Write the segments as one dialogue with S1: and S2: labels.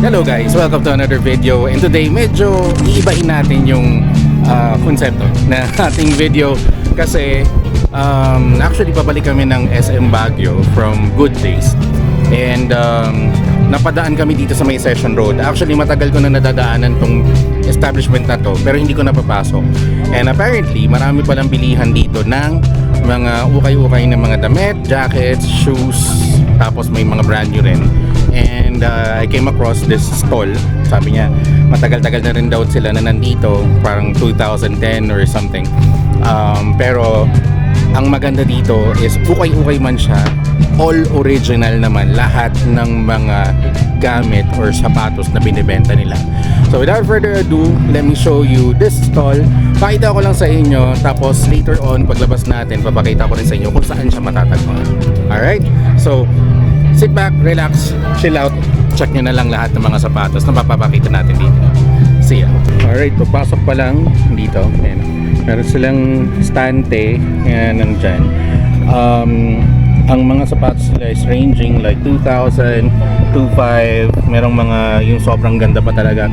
S1: Hello guys, welcome to another video. And today medyo iibahin natin yung ah, konsepto na ating video. Kasi um, actually pabalik kami ng SM Baguio from Good Days. And um, napadaan kami dito sa may Session Road. Actually matagal ko na nadadaanan tong establishment na to pero hindi ko napapasok. And apparently marami palang bilihan dito ng mga ukay-ukay na mga damit, jackets, shoes tapos may mga brand new rin. and uh, I came across this stall. Sabi niya matagal-tagal na rin daw sila na nandito parang 2010 or something. Um, pero ang maganda dito is ukay-ukay man siya all original naman lahat ng mga gamit or sapatos na binibenta nila. So without further ado let me show you this stall. Pakita ko lang sa inyo tapos later on paglabas natin papakita ko rin sa inyo kung saan siya matatagpuan. Alright? So sit back, relax, chill out. Check nyo na lang lahat ng mga sapatos na mapapakita natin dito. See ya. Alright, papasok pa lang dito. Ayan. Meron silang stante. Ayan, nandyan. Um, ang mga sapatos nila is ranging like 2,000, 2,500. Merong mga yung sobrang ganda pa talaga.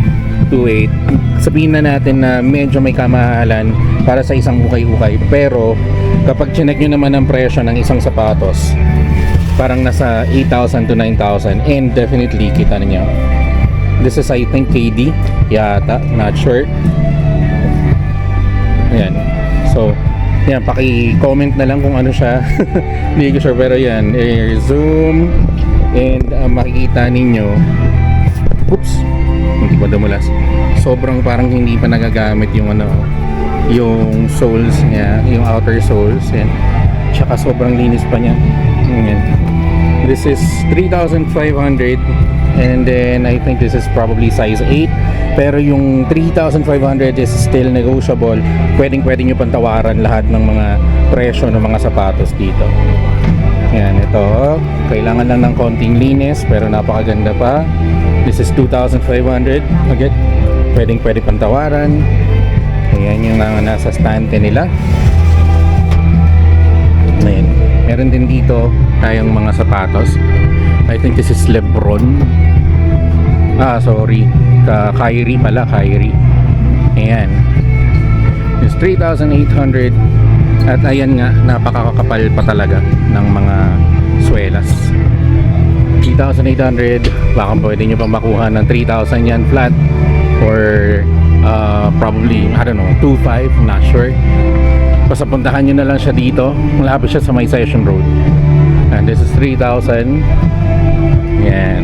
S1: 2,800. Sabihin na natin na medyo may kamahalan para sa isang ukay-ukay. Pero kapag chinek nyo naman ang presyo ng isang sapatos, parang nasa 8,000 to 9,000 and definitely kita ninyo. This is I think KD yata not sure. Ayan. So yan paki-comment na lang kung ano siya. Hindi ko sure pero yan eh, zoom. And uh, makikita ninyo. Oops! Hindi ko dumulas. Sobrang parang hindi pa nagagamit yung ano yung soles niya yung outer soles yan. Tsaka sobrang linis pa niya yan This is 3,500 and then I think this is probably size 8 pero yung 3,500 is still negotiable. Pwedeng pwedeng nyo pantawaran lahat ng mga presyo ng mga sapatos dito. Yan ito. Kailangan lang ng konting linis pero napakaganda pa. This is 2,500 again pwedeng pwede pantawaran ayan yung mga nasa stante nila. Ayan. Meron din dito tayong mga sapatos. I think this is Lebron. Ah, sorry. Ka Kyrie pala, Kyrie. Ayan. It's 3,800 at ayan nga, napakakapal pa talaga ng mga swelas. 3,800 baka pwede nyo pa makuha ng 3,000 yan flat or uh, probably, I don't know, 2,500 not sure basta puntahan nyo na lang siya dito. Malapit siya sa may session road. And this is 3,000 yan.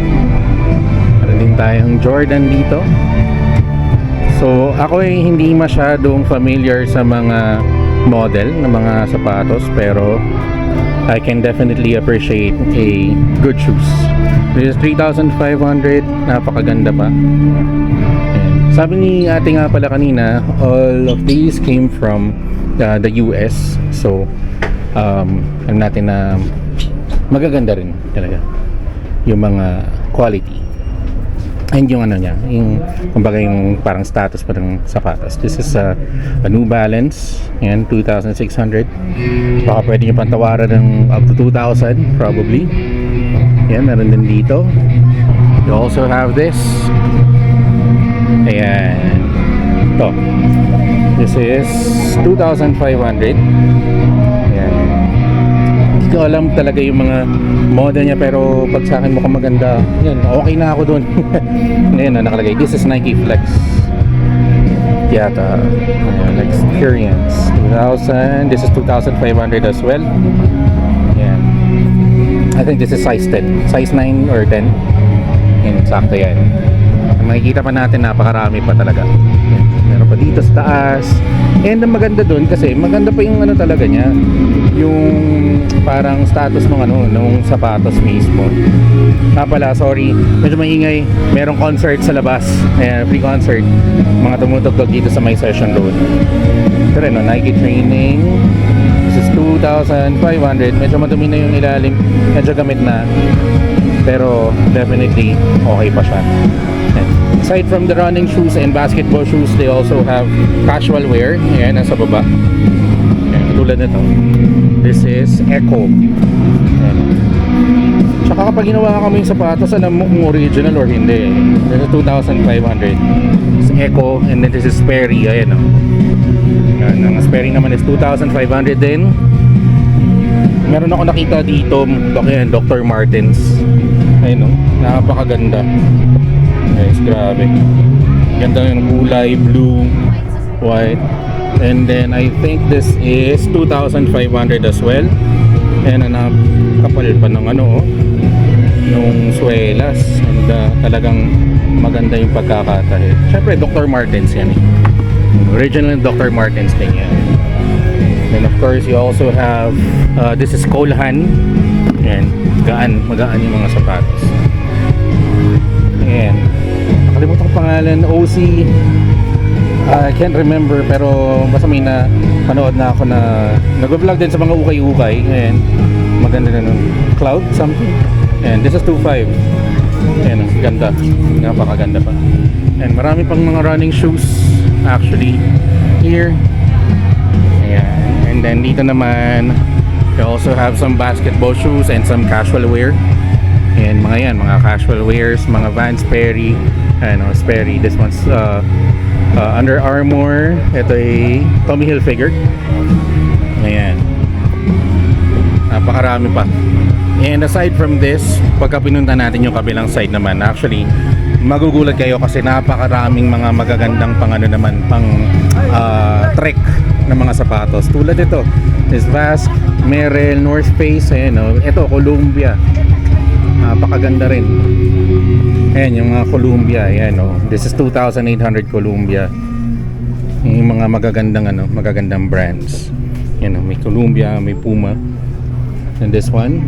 S1: Meron din tayong Jordan dito. So ako ay hindi masyadong familiar sa mga model ng mga sapatos pero I can definitely appreciate a good shoes. This is 3,500 napakaganda pa. Sabi ni ate nga pala kanina all of these came from uh, the US so um, alam natin na magaganda rin talaga yung mga quality. And yung ano niya yung kumbaga yung parang status pa ng sapatos. This is a, a New Balance. Yan 2,600 baka pwede nyo pantawaran ng up to 2,000 probably. Yan meron din dito. You also have this. Ayan. Ito This is 2,500 Ayan. Hindi ko alam talaga yung mga model niya pero pag sa akin mukhang maganda Yan, okay na ako dun. Ngayon na nakalagay This is Nike Flex Yata. Ayan, Experience. 2,000 This is 2,500 as well. Ayan. I think this is size 10 Size 9 or 10 Yan, sakto yan. Makikita pa natin napakarami pa talaga. Yan. Dito taas. And ang maganda dun kasi maganda pa yung ano talaga niya yung parang status ng ano nung sapatos mismo. Nga pala sorry. Medyo maingay. Merong concert sa labas. Ayan, free concert. Mga tumutugtog dito sa may session road. Ito rin no, Nike training. This is 2,500 medyo madumi na yung ilalim. Medyo gamit na. Pero definitely okay pa siya aside from the running shoes and basketball shoes they also have casual wear ayan nasa baba ayan, tulad nito this is Echo ayan. Tsaka kapag ginawa kami yung sapatos, alam mo kung original or hindi. This is 2,500. This is Echo and then this is Sperry. Ayan o. Yan, ang Sperry naman is 2,500 din. Meron ako nakita dito, yan, Dr. Martens. Ayun o, napakaganda. Guys, grabe. Ganda yung kulay, blue, white. And then I think this is 2,500 as well. And ano, kapal pa ng ano oh, nung swelas. And uh, talagang maganda yung pagkakatahi. Siyempre, Dr. Martens yan eh. Original Dr. Martens din yan. And of course, you also have, uh, this is Colhan. Yan, gaan, magaan yung mga sapatos. Ayan. Nakalimutan ko pangalan, OC. Uh, I can't remember pero basta may na panood na ako na nag-vlog din sa mga ukay-ukay. Ayan. Maganda na nun. Cloud something. And this is 2.5. Ayan, ang ganda. Napakaganda pa. And marami pang mga running shoes actually here. Ayan. And then dito naman you also have some basketball shoes and some casual wear. Ayan, mga yan, mga casual wears, mga Vans Sperry, ano, Sperry. This one's uh, uh, Under Armour. Ito ay Tommy Hilfiger. Ayan. Napakarami pa. And aside from this, pagka pinunta natin yung kabilang side naman, actually, magugulat kayo kasi napakaraming mga magagandang pang ano naman, pang uh, trek ng mga sapatos. Tulad ito, is Vask, Merrell, North Face, ayan o. Ito, Columbia. Napakaganda rin. Ayan, yung mga Columbia, ayan o. This is 2,800 Columbia. Yung mga magagandang ano, magagandang brands. Ayan o, may Columbia, may Puma. And this one.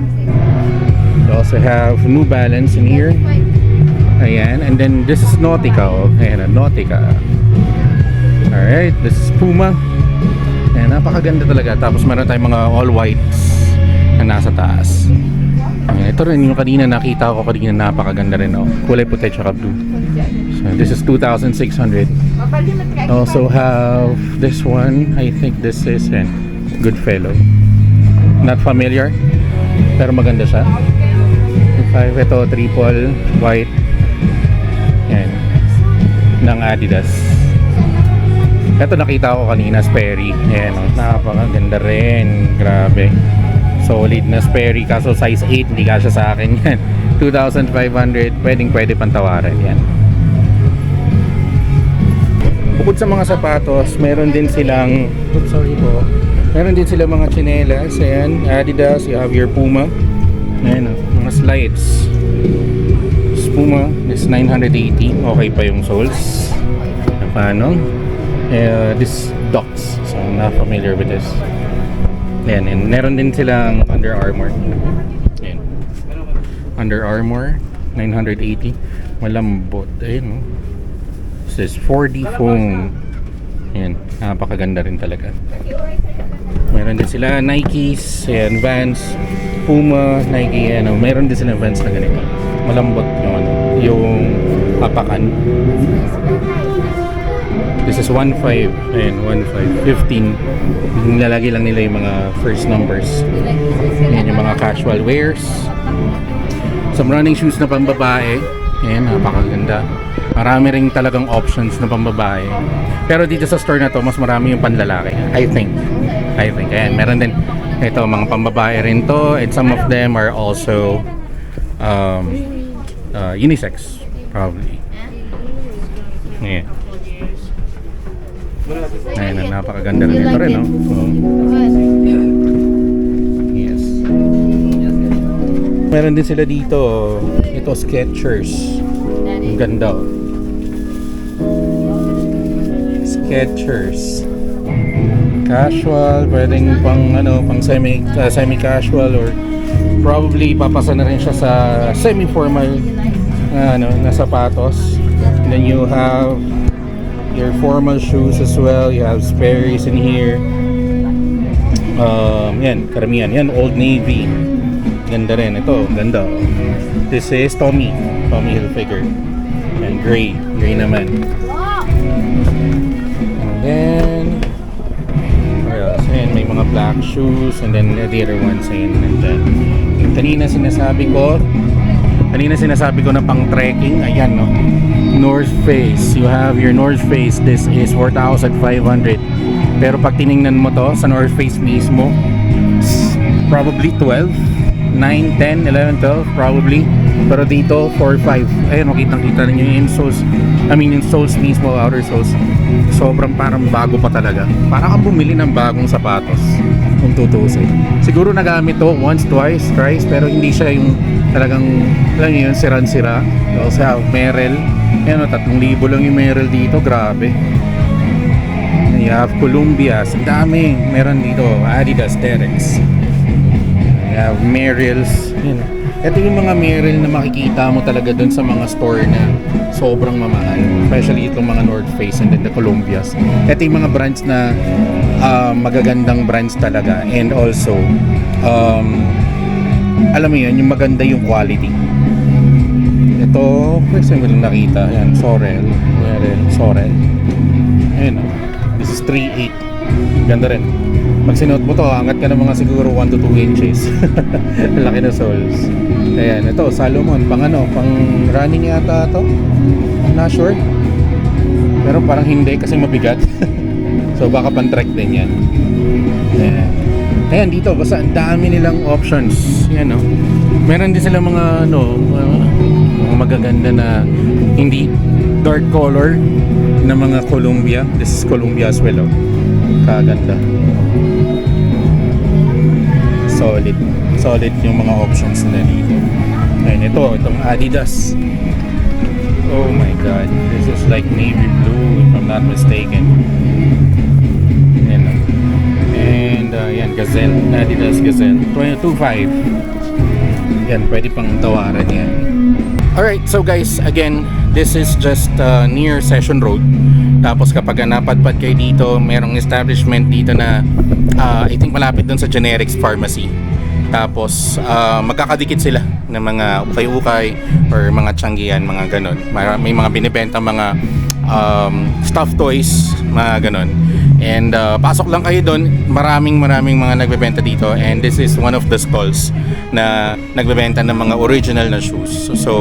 S1: We also have New Balance in here. Ayan, and then this is Nautica. Oh. Ayan, Nautica. Alright, this is Puma. Ayan, napakaganda talaga. Tapos meron tayong mga all whites na nasa taas. Ayan, ito rin yung kanina nakita ko kanina napakaganda rin. Oh. Kulay puti tsaka blue. So this is 2,600. Also have this one. I think this is eh, Goodfellow. Not familiar. Pero maganda siya. Five, ito triple white. Yan. Ng Adidas. Ito nakita ko kanina, Sperry. Ayan, oh, napakaganda rin. Grabe. Solid na Sperry. Kaso size 8, hindi kasya sa akin yan. 2,500. Pwedeng pwede pantawaran yan. Bukod sa mga sapatos, meron din silang, oops, sorry po. Meron din silang mga chinelas. Ayan, Adidas, you have your Puma. Ayan, oh, mga slides. Puma is 980. Okay pa yung soles. Paano? Uh, this Docs. So, I'm not familiar with this. Ayan, and meron din silang Under Armour. Ayan. Under Armour, 980. Malambot. Ayan, no? This is 4D foam. Ayan, napakaganda rin talaga. Meron din sila Nikes, ayan, Vans, Puma, Nike, ano, meron din sila Vans na ganito. Malambot yung yung apakan. This is 1.5, ayan, 1.5, 15. Nilalagay lang nila yung mga first numbers. Ayan, yung mga casual wears. Some running shoes na pambabae. Ayan, napakaganda. Marami ring talagang options na pambabae. Pero dito sa store na to, mas marami yung panlalaki. I think. I think. Ayan, meron din. Ito, mga pambabae rin to. And some of them are also um, uh, unisex. Probably. Ayan. Ayan, napakaganda rin ito rin, no? So, yes. Meron din sila dito. Ito, Skechers. Ang ganda, oh. Skechers. Casual, pwedeng pang ano, pang semi uh, semi-casual or probably papasa na rin siya sa semi-formal na ano, na sapatos. And then you have your formal shoes as well. You have Sperry's in here. Um, yan, karamihan. Yan, Old Navy. Ganda rin. Ito, ganda. This is Tommy. Tommy Hilfiger. And gray. Gray naman. And then, where else? Ayan, may mga black shoes. And then the other ones, ayan, nandyan. kanina sinasabi ko, kanina sinasabi ko na pang trekking, ayan no. North Face, you have your North Face, this is 4,500. Pero pag tiningnan mo to sa North Face mismo, probably 12, 9, 10, 11, 12, probably. Pero dito, 4, 5. Ayun, makitang kita ninyo yung insoles. I mean, yung soles mismo, outer soles. Sobrang parang bago pa talaga. Parang kang bumili ng bagong sapatos. Kung tutusin. Siguro nagamit to once, twice, thrice. Pero hindi siya yung talagang, alam niyo yun, siran-sira. You also have Merrell. Ayan o, 3,000 lang yung Merrell dito. Grabe. You have Columbias. Ang dami. Meron dito. Adidas, Terex. You have Merrells. Yun. Ito yung mga Merrell na makikita mo talaga dun sa mga store na sobrang mamahal. Especially itong mga North Face and then the Columbias. Ito yung mga brands na ah, magagandang brands talaga. And also, um, alam mo yun, yung maganda yung quality. Ito, first time ko nakita. Ayan, Sorel. Merrell, Sorel. Ayun oh. This is 3.8. Ganda rin. Pag sinuot mo to, angat ka ng mga siguro 1 to 2 inches. Laki na soles. Ayan, ito, Salomon. Pang ano, pang running yata to. I'm not sure. Pero parang hindi kasi mabigat. so baka pang trek din yan. Ayan. Ayan, dito, basta ang dami nilang options. Yan, no? Meron din sila mga, ano, mga, magaganda na hindi dark color na mga Columbia. This is Columbia as well, oh. Kaganda. Solid. Solid yung mga options nila dito. Ayan, ito, itong Adidas. Oh my god. This is like navy blue if I'm not mistaken. And uh, yan, Gazelle. Adidas Gazelle. 22.5. Yan, pwede pang tawaran yan. Alright, so guys, again, this is just uh, near Session Road. Tapos kapag napadpad kayo dito, merong establishment dito na uh, I think malapit dun sa Generics Pharmacy. Tapos uh, magkakadikit sila ng mga ukay-ukay or mga tiyanggian, mga ganon. May mga binibenta mga um, stuffed toys, mga ganon. And uh, pasok lang kayo doon, maraming maraming mga nagbebenta dito and this is one of the stalls na nagbebenta ng mga original na shoes. So, so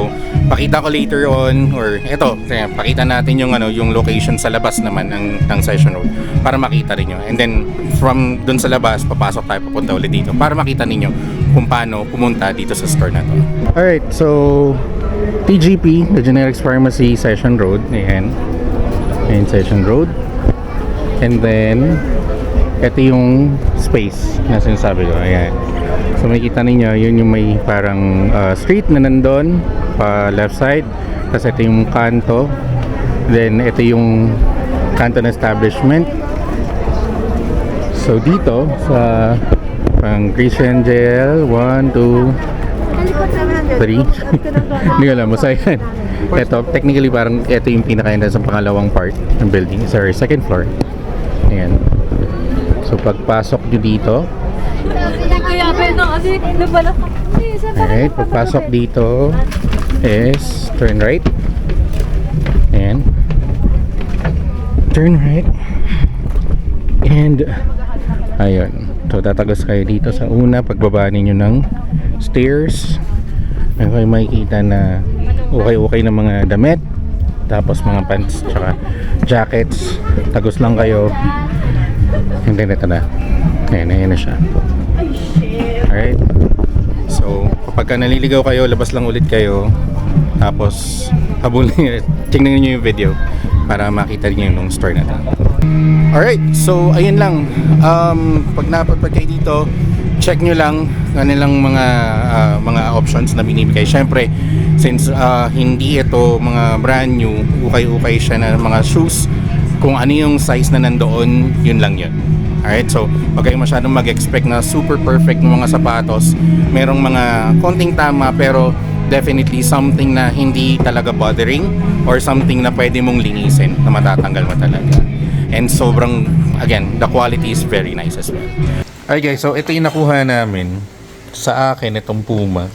S1: pakita ko later on or eto, pakita natin yung ano yung location sa labas naman ng ng Session Road para makita niyo. And then from doon sa labas papasok tayo papunta ulit dito para makita ninyo kung paano pumunta dito sa store na to. Alright, so TGP, the Generics Pharmacy Session Road, ayan. Ayan, Session Road. And then, ito yung space na sinasabi ko. Ayan. So makikita ninyo, yun yung may parang uh, street na nandun pa left side. Tapos ito yung kanto. Then ito yung kanto na establishment. So dito sa pang Christian Jail, 1, 2, 3. Hindi ko alam, basta yan. Ito, technically parang ito yung pinaka-entrance sa pangalawang part ng building. Sorry, second floor. Ayan. So pagpasok nyo dito, alright, pagpasok dito is turn right. Ayan. Turn right. And ayun. So tatagos kayo dito sa una pagbaba ninyo ng stairs. Meron kayo makikita na okay-okay na mga damit. Tapos mga pants tsaka jackets. Tagos lang kayo. Then ito na. Ayan, ayan na siya. Alright. So, kapag ka naliligaw kayo, labas lang ulit kayo. Tapos, habulin, tingnan nyo yung video para makita niyo yung store na to. Alright, so ayun lang. Um, pag napadpad kayo dito, check nyo lang kanilang mga ah, mga options na binibigay. Syempre, since ah, hindi ito mga brand new, ukay-ukay siya na mga shoes, kung ano yung size na nandoon, yun lang yun. Alright, so wag kayo masyadong mag-expect na super perfect ng mga sapatos. Merong mga konting tama pero definitely something na hindi talaga bothering or something na pwede mong linisin na matatanggal mo talaga. And sobrang, again, the quality is very nice as well. Alright guys, so ito yung nakuha namin sa akin itong Puma.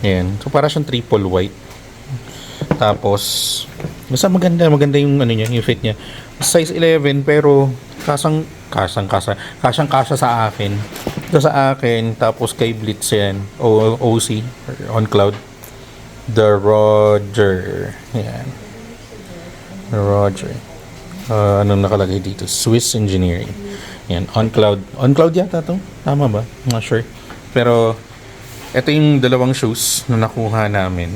S1: Ayan. So para siyang triple white. Tapos, basta maganda, maganda yung ano niya, yung fit niya. Size 11 pero kasang kasang kasa kasang kasa sa akin ito sa akin tapos kay Blitz yan o OC on cloud the Roger yan the Roger uh, anong nakalagay dito Swiss Engineering yan on cloud on cloud yata to tama ba I'm not sure pero ito yung dalawang shoes na nakuha namin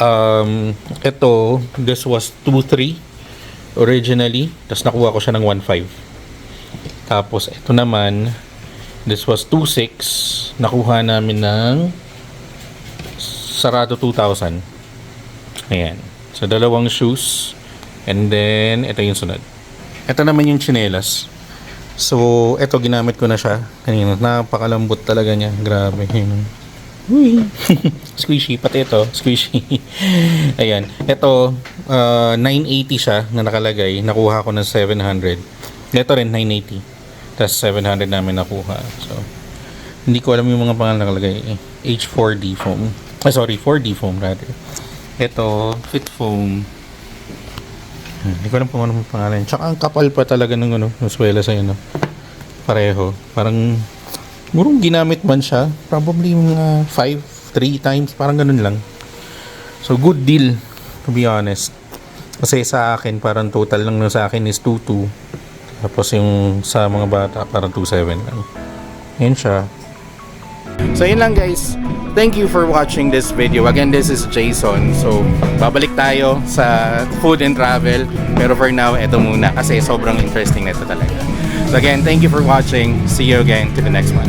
S1: um ito this was 2.3 originally tapos nakuha ko siya ng 1.5 tapos ito naman, this was 2.6. Nakuha namin ng sarado 2,000. Ayan. So, dalawang shoes. And then, ito yung sunod. Ito naman yung chinelas. So, ito ginamit ko na siya. Kanina, napakalambot talaga niya. Grabe. Uy. squishy. Pati ito, squishy. Ayan. Ito, uh, 980 siya na nakalagay. Nakuha ko ng 700. Ito rin, 980. Tapos 700 namin nakuha. So, hindi ko alam yung mga pangalan nakalagay. H4D foam. Ah, sorry, 4D foam rather. Ito, fit foam. Hmm, Hindi ko alam kung ano pangalan. Tsaka ang kapal pa talaga ng ano, ng swela sa ano. Pareho. Parang, murong ginamit man siya. Probably mga 5, 3 times. Parang ganun lang. So, good deal. To be honest. Kasi sa akin, parang total lang nun sa akin is 2.2. Tapos yung sa mga bata, parang 2.7 lang. Yan siya. So yun lang guys. Thank you for watching this video. Again, this is Jason. So, babalik tayo sa food and travel. Pero for now, eto muna kasi sobrang interesting na ito talaga. So again, thank you for watching. See you again to the next one.